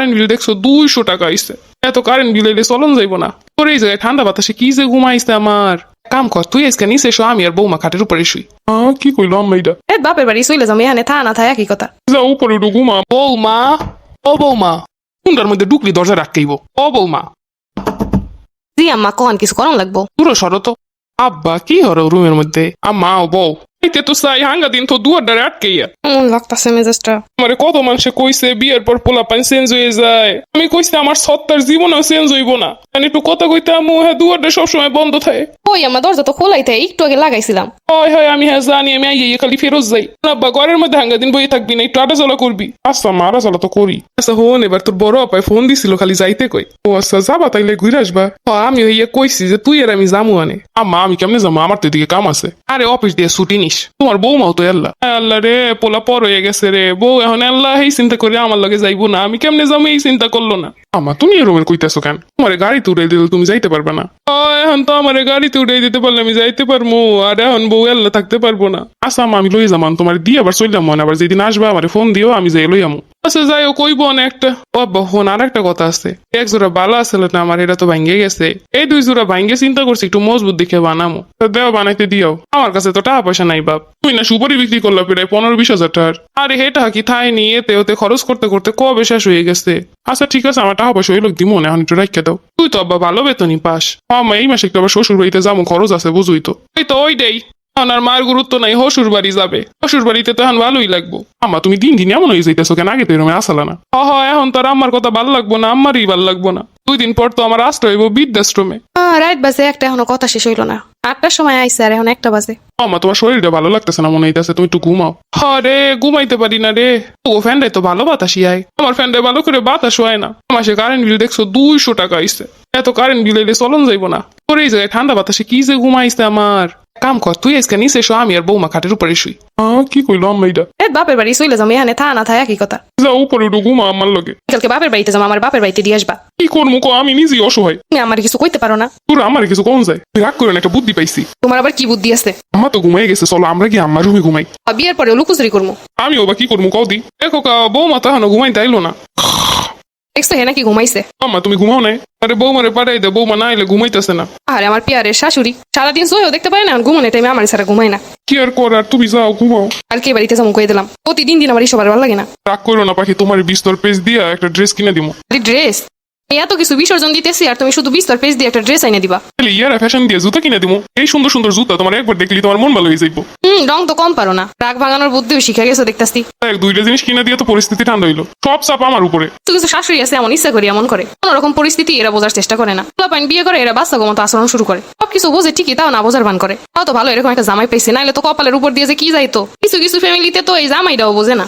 Current bill দেখছ দুইশো টাকা আইছে। এত কারেন্ট বিল এলে চলন যাইব না। তোর এই জায়গায় ঠান্ডা বাতাসে কি যে ঘুমাইছে আমার? কাম কর তুই আজকে নিচে এসো আমি আর বৌমা খাটের উপরে শুই। হ্যাঁ কি কইলো এটা এ বাপের বাড়ি চলে যাব এখানে থা না থা একই কথা। যা উপরে উঠো ঘুমা। বৌমা ও বৌমা কুন্ডার মধ্যে ডুকলি দরজা রাখতেইব। ও বৌমা। জি আম্মা কখন কিছু করন লাগবো? পুরো সরত আব্বা কি হরো রুমের মধ্যে? আম্মা ও বউ। তো সাই হাঙ্গা দিন তো দুয়ার ডারে আটকেইয়া এমন লাগতাছে মেজাজটা আমারে কত মানুষে কইছে বিয়ের পর পোলা পানি চেঞ্জ হয়ে যায় আমি কইছি আমার সত্তার জীবনও চেঞ্জ হইব না মানে একটু কথা কইতে আমু হ্যাঁ দুয়ারটা সবসময় বন্ধ থাকে ওই আমার দরজা তো খোলাই থাকে একটু আগে লাগাইছিলাম। হয় হয়, আমি হ্যাঁ জানি, আমি আইয়ে খালি ফেরত যাই। আব্বা, ঘরের মধ্যে হাঙ্গা দিন বই থাকবি না, একটু আটা চলা করবি। আচ্ছা মারা চলা তো করি। আচ্ছা হন, এবার তোর বড় আপায় ফোন দিছিল, খালি যাইতে কই ও আচ্ছা যাবা তাইলে ঘুরে আসবা। আমি হইয়া কইছি যে তুই আর আমি যামু আনে। আম্মা, আমি কেমনে যাব আমার তো এদিকে কাম আছে। আরে, অফিস দিয়ে ছুটি নিস। তোমার বৌমাও তো আল্লাহ আল্লাহ রে, পোলা পর হয়ে গেছে রে। বউ, এখন আল্লাহ এই চিন্তা করে আমার লগে যাইবো না। আমি কেমনে যাব এই চিন্তা করল না। আমা তুমি এরকম কইতেছো কেন? আমার গাড়িতে উড়াই দিলে তুমি যাইতে পারবে না। এখন তো আমার গাড়িতে উড়াই দিতে পারলে আমি যাইতে পারব আর এখন বউ আল্লাহ থাকতে পারব না। আসাম আম্মা, আমি লই যামান তোমার দিয়ে আবার চললাম আবার যেদিন আসবা আমার ফোন দিও আমি যাই লই আমু। যাই ও কইব না একটা। ও আর একটা কথা আছে। এক জোড়া বালা না, আমার এটা তো ভাঙ্গে গেছে। এই দুই জোড়া ভাঙ্গে চিন্তা করছি, একটু মজবুত দেখে বানামো। দেও, বানাইতে দিও। আমার কাছে তো টাকা পয়সা নাই, বাপ। না সুপারি বিক্রি করলা প্রায় পনেরো বিশ হাজার টাকার। আরে হেটা কি থাই নিয়ে এতে ওতে খরচ করতে করতে কবে শেষ হয়ে গেছে? আচ্ছা ঠিক আছে, আমার টাকা পয়সা ওই লোক দিমো না, এখন একটু রাখতে দাও। তুই তো আব্বা ভালো বেতনই পাস। আমার এই মাসে একটু আবার শ্বশুর বাড়িতে যাব খরচ আছে, বুঝুই তো। এই তো ওইটাই এখন আর মার গুরুত্ব নাই হসুর বাড়ি যাবে। হসুর বাড়িতে তো এখন ভালোই লাগবো। আমা তুমি দিন দিন এমন হয়ে যাইতেছো কেন? আগে তো এরমে আসালা না। হ হ এখন তো আর আমার কথা ভালো লাগবো না আমারই ভালো লাগবো না। দুই দিন পর তো আমার আশ্রয় হইব বৃদ্ধাশ্রমে। বাজে একটা এখনও কথা শেষ হইল না। আটটার সময় আইসে আর এখন একটা বাজে। আমা তোমার শরীরটা ভালো লাগতেছে না মনে হইতেছে তুমি একটু ঘুমাও। রে ঘুমাইতে পারি না রে। ও ফ্যানটাই তো ভালো বাতাসই আয়। আমার ফ্যানটাই ভালো করে বাতাস হয় না। মাসে কারেন্ট বিল দেখছ দুইশো টাকা আইছে এত কারেন্ট বিল এলে চলন যাইব না। তোর এই জায়গায় ঠান্ডা বাতাসে কি যে ঘুমাইছে আমার। কাম কর তুই আজকে নিচে এসো আমি আর বৌমা খাটের উপরে শুই। হ্যাঁ কি কইলো আম্মা এটা এ বাপের বাড়ি চলে যাব এখানে থা না থা একই কথা। যা উপরে উঠো ঘুমা আমার লগে। কালকে বাপের বাড়িতে যাব আমার বাপের বাড়িতে দিয়ে আসবা। কি করব কো আমি নিজেই অসহায়। তুমি আমার কিছু কইতে পারো না। তোর আমার কিছু কম যায়? তুই রাগ করে না একটা বুদ্ধি পাইছি। তোমার আবার কি বুদ্ধি আছে? আমার তো ঘুমাই গেছে চলো আমরা কি আমার রুমে ঘুমাই। বিয়ের পরে লুকুচুরি করব আমি ওবা কি করব কদি দেখো কা বৌমা তাহানো ঘুমাই তাইলো না। দেখছ হে নাকি ঘুমাইছে? আম্মা তুমি ঘুমাও নাই? আরে বৌমারে পাঠাই দে বৌমা না এলে ঘুমাইতেছে না। আরে আমার পিয়ারের শাশুড়ি সারাদিন সইও দেখতে পারে না ঘুমানো টাইমে আমার সারা ঘুমায় না। কি আর করার তুমি যাও ঘুমাও। আর কে বাড়িতে যাব কয়ে দিলাম। প্রতিদিন দিন আমার সবার ভালো লাগে না। রাগ করো না পাখি তোমার বিস্তর পেজ দিয়া একটা ড্রেস কিনে দিমো। আরে ড্রেস এত কিছু বিসর্জন দিতেছি আর তুমি শুধু বিস্তর পেজ দিয়ে একটা ড্রেস আইনে দিবা। তাহলে ইয়ারা ফ্যাশন দিয়ে জুতা কিনে দিমো। এই সুন্দর সুন্দর জুতা তোমার একবার দেখলি তোমার মন ভালো হয়ে যাইবো। হুম রং তো কম পারো না। রাগ ভাঙানোর বুদ্ধিও শিখে গেছো দেখতাছি। এক দুইটা জিনিস কিনে দিয়ে তো পরিস্থিতি ঠান্ডা হইল। সব চাপ আমার উপরে। কিছু কিছু শাশুড়ি আছে এমন ইচ্ছা করি এমন করে। কোন রকম পরিস্থিতি এরা বোঝার চেষ্টা করে না। পাইন বিয়ে করে এরা বাচ্চা মতো আচরণ শুরু করে। সবকিছু বোঝে ঠিকই তাও না বোঝার ভান করে। তাও তো ভালো এরকম একটা জামাই পাইছে নাইলে তো কপালের উপর দিয়ে যে কি যাইতো। কিছু কিছু ফ্যামিলিতে তো এই জামাইটাও বোঝে না।